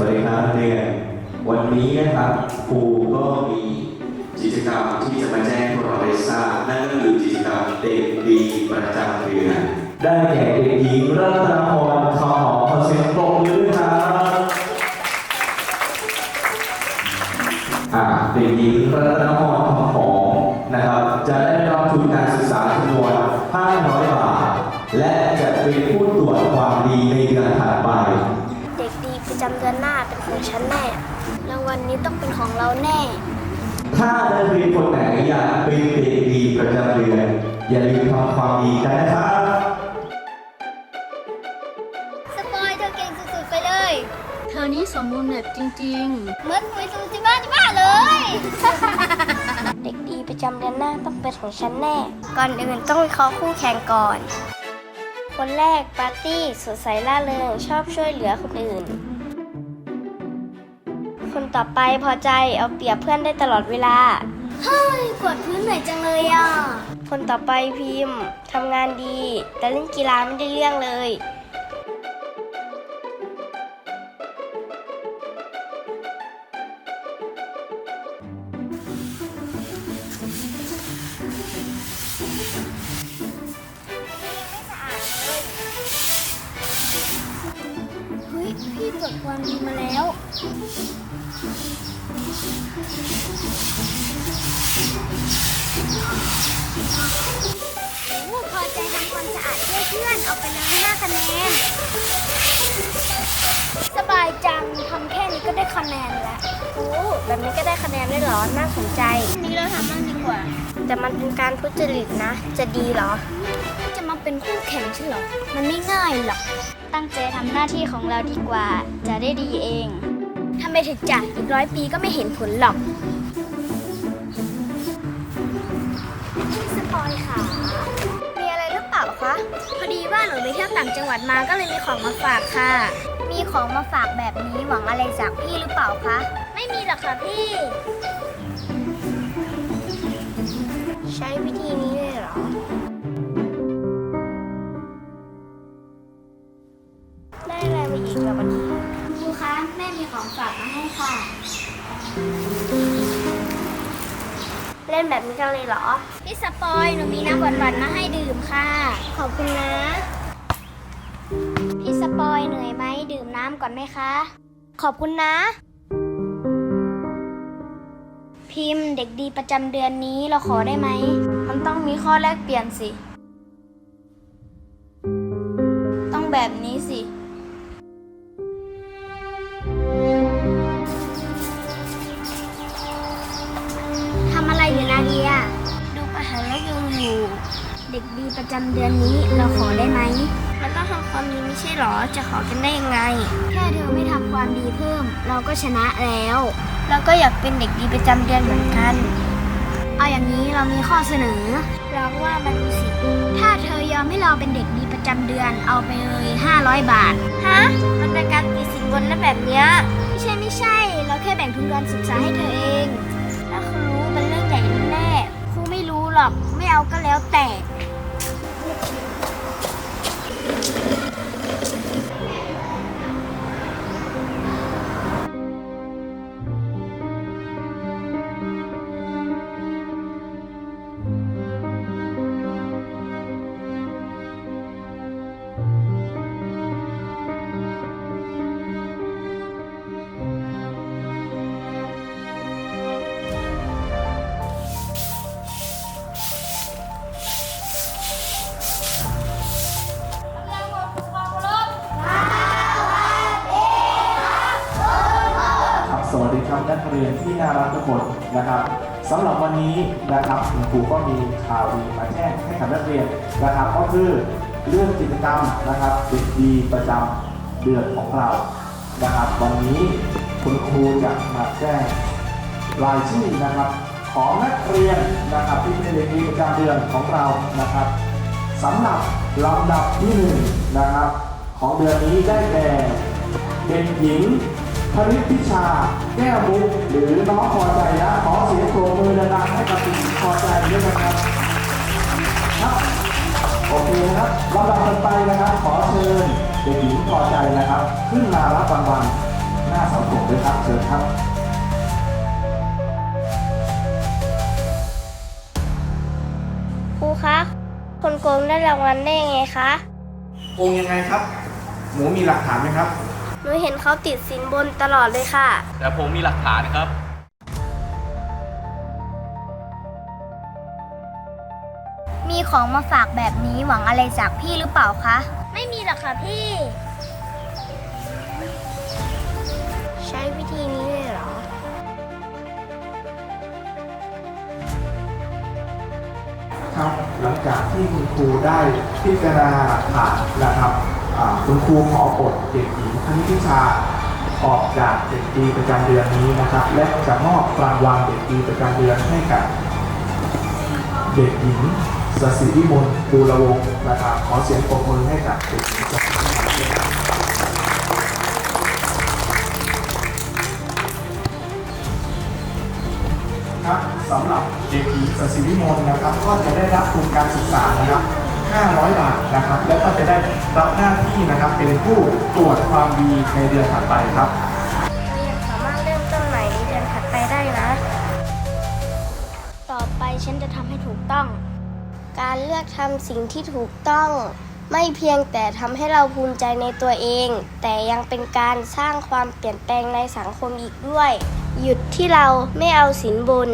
สวัสดีครับเรียนวันนี้นะครับครูก็มีกิจกรรมที่จะมาแจ้งพวกเราได้ทราบนั่นก็คือกิจกรรมเด็กดีประจำเดือนได้แก่เด็กหญิงรัตนพรทองหอมขอเสียงปรบมือด้วยครับอ่าเด็กหญิงรัตนพรทองหอมนะครับ จะได้รับทุนการศึกษาจำนวน500 บาท และจะเป็นผู้ตรวจความดีในเดือนถัดไป เด็กดีประจำเดือนหน้า ของฉันแน่ รางวัลนี้ต้องเป็นของเราแน่ ถ้านักเรียนคนไหนอยากเป็นเด็กดีประจำเดือนอย่าลืมทำความดีกันนะครับ สปอยเธอเก่งสุดๆไปเลย เธอนี่สมบูรณ์แบบจริงเหมือนหน่วยสูจิบ้าจิบ้าเลย เด็กดีประจำเดือนหน้าต้องเป็นของฉันแน่ ก่อนอื่นต้องวิเคราะห์คู่แข่งก่อน คนแรกปาร์ตี้สดใสล่าเริงชอบช่วยเหลือคนอื่น คนต่อไปพอใจเอาเปรียบเพื่อนได้ตลอดเวลา เฮ้ยกวดพื้นเหนื่อยจังเลยอะ คนต่อไปพิมพ์ทำงานดี แต่เล่นกีฬาไม่ได้เรื่องเลย เฮ้ย พี่ตรวจความดีมาแล้วโอ้ พอใจทำความสะอาดเพื่อเพื่อนเอาไปเลย5คะแนน สบายจังทำแค่นี้ก็ได้คะแนนแล้วโอ้แบบนี้ก็ได้คะแนนด้วยเหรอ น่าสนใจ นี้เราทำบ้างดีกว่า แต่มันเป็นการทุจริตนะ จะดีเหรอ จะมาเป็นคู่แข่งใช่เหรอ มันไม่ง่ายหรอก ตั้งใจทำหน้าที่ของเราดีกว่า จะได้ดีเอง ทำไปถึงจ้ะอีกร้อยปีก็ไม่เห็นผลหรอกสปอยค่ะ มีอะไรหรือเปล่าคะ พอดีว่าหนูไปเที่ยวต่างจังหวัดมาก็เลยมีของมาฝากค่ะ มีของมาฝากแบบนี้หวังอะไรจากพี่หรือเปล่าคะ ไม่มีหรอกค่ะพี่ ใช้วิธีนี้เลยเหรอ ได้อะไรมาอีกแล้ววันนี้ครูคะแม่มีของฝากมาให้ค่ะ เล่นแบบนี้กันเลยเหรอ พี่สปอยหนูมีน้ำหวานๆมาให้ดื่มค่ะ ขอบคุณนะ พี่สปอยเหนื่อยไหมดื่มน้ำก่อนไหมคะ ขอบคุณนะ พิมพ์เด็กดีประจำเดือนนี้เราขอได้ไหม มันต้องมีข้อแลกเปลี่ยนสิ ต้องแบบนี้สิ เด็กดีประจำเดือนนี้เราขอได้ไหมมันต้องทำความดีไม่ใช่หรอ จะขอกันได้ยังไง แค่เธอไม่ทำความดีเพิ่ม เราก็ชนะแล้ว เราก็อยากเป็นเด็กดีประจำเดือนเหมือนกัน เอาอย่างนี้เรามีข้อเสนอลองว่ามันดูสิ ถ้าเธอยอมให้เราเป็นเด็กดีประจำเดือนเอาไปเลย 500 บาท ฮะ มันเป็นการติดสินบนนะแบบเนี้ยไม่ใช่ไม่ใช่ เราแค่แบ่งทุนการศึกษาให้เธอเอง ถ้าครูรู้เป็นเรื่องใหญ่แน่ๆครูไม่รู้หรอก ไม่เอาก็แล้วแต่ นักเรียนที่น่ารักทุกคนนะครับสำหรับวันนี้นะครับคุณครูก็มีข่าวดีมาแจ้งให้กับนักเรียนนะครับ ก็คือเรื่องกิจกรรมนะครับเด็กดีประจำเดือนของเรานะครับ วันนี้คุณครูจะมาแจ้งรายชื่อนะครับ ของนักเรียนนะครับที่เป็นเด็กดีประจำเดือนของเรานะครับสำหรับลำดับที่หนึ่งนะครับของเดือนนี้ได้แก่เด็กหญิง พริตพิชา แก้วมุกหรือน้องพอใจนะขอเสียงโปรบมือดังๆให้กับเด็กหญิงพอใจด้วยนะครับครับโอเคนะครับลำดับต่อไปนะครับ ขอเชิญเด็กหญิงพอใจนะครับ ขึ้นมารับรางวัลหน้าเสาธงด้วยครับเชิญครับครูคะคนโกงได้รางวัลได้ยังไงคะโกงยังไงครับ หมูมีหลักฐานไหมครับหนู เห็นเขาติดสินบนตลอดเลยค่ะ แต่ผมมีหลักฐานครับ มีของมาฝากแบบนี้หวังอะไรจากพี่หรือเปล่าคะ ไม่มีหรอกค่ะพี่ ใช้วิธีนี้เลยเหรอ ครับหลังจากที่คุณครูได้พิจารณาหลักฐานนะครับอ่า คุณครูขอปลดเด็กหญิงคณิธิชาออกจากเด็กดีประจำเดือนนี้นะครับ และจะมอบรางวัลเด็กดีประจำเดือนให้กับ เด็กหญิงสศิวิมลบูรวงศ์นะครับขอเสียงปรบมือให้กับเด็กหญิงสศิวิมลด้วยนะครับครับสำหรับเด็กหญิงสศิวิมลนะครับ ก็จะได้รับทุนการศึกษานะครับ 500 บาทนะครับ แล้วก็จะได้รับหน้าที่นะครับเป็นผู้ตรวจความดีในเดือนถัดไปครับเรียนสามารถเริ่มต้นใหม่ในเดือนถัดไปได้นะ ต่อไปฉันจะทำให้ถูกต้อง การเลือกทำสิ่งที่ถูกต้อง ไม่เพียงแต่ทำให้เราภูมิใจในตัวเอง แต่ยังเป็นการสร้างความเปลี่ยนแปลงในสังคมอีกด้วย หยุดที่เราไม่เอาสินบน